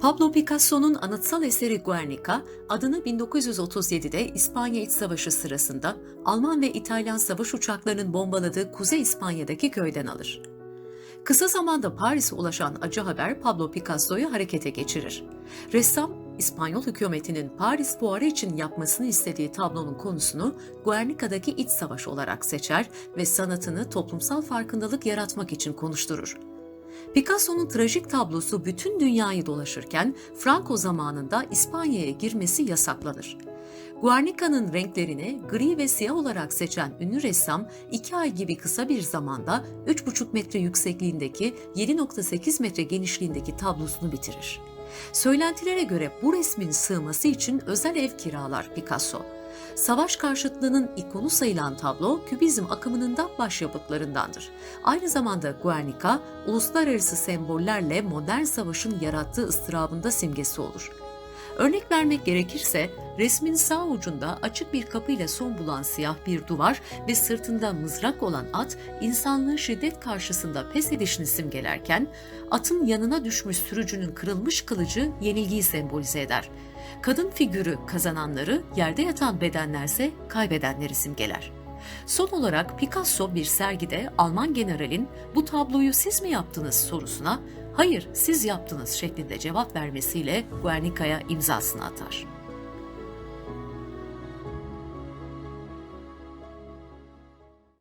Pablo Picasso'nun anıtsal eseri Guernica, adını 1937'de İspanya İç Savaşı sırasında Alman ve İtalyan savaş uçaklarının bombaladığı Kuzey İspanya'daki köyden alır. Kısa zamanda Paris'e ulaşan acı haber Pablo Picasso'yu harekete geçirir. Ressam, İspanyol hükümetinin Paris Fuarı için yapmasını istediği tablonun konusunu Guernica'daki iç savaş olarak seçer ve sanatını toplumsal farkındalık yaratmak için konuşturur. Picasso'nun trajik tablosu bütün dünyayı dolaşırken Franco zamanında İspanya'ya girmesi yasaklanır. Guernica'nın renklerini gri ve siyah olarak seçen ünlü ressam iki ay gibi kısa bir zamanda 3,5 metre yüksekliğindeki 7,8 metre genişliğindeki tablosunu bitirir. Söylentilere göre bu resmin sığması için özel ev kiralar Picasso. Savaş karşıtlığının ikonu sayılan tablo kübizm akımının da başyapıtlarındandır. Aynı zamanda Guernica, uluslararası sembollerle modern savaşın yarattığı ıstırabında simgesi olur. Örnek vermek gerekirse resmin sağ ucunda açık bir kapıyla son bulan siyah bir duvar ve sırtında mızrak olan at insanlığın şiddet karşısında pes edişini simgelerken atın yanına düşmüş sürücünün kırılmış kılıcı yenilgiyi sembolize eder. Kadın figürü kazananları, yerde yatan bedenlerse kaybedenleri simgeler. Son olarak Picasso bir sergide Alman generalin bu tabloyu siz mi yaptınız sorusuna hayır siz yaptınız şeklinde cevap vermesiyle Guernica'ya imzasını atar.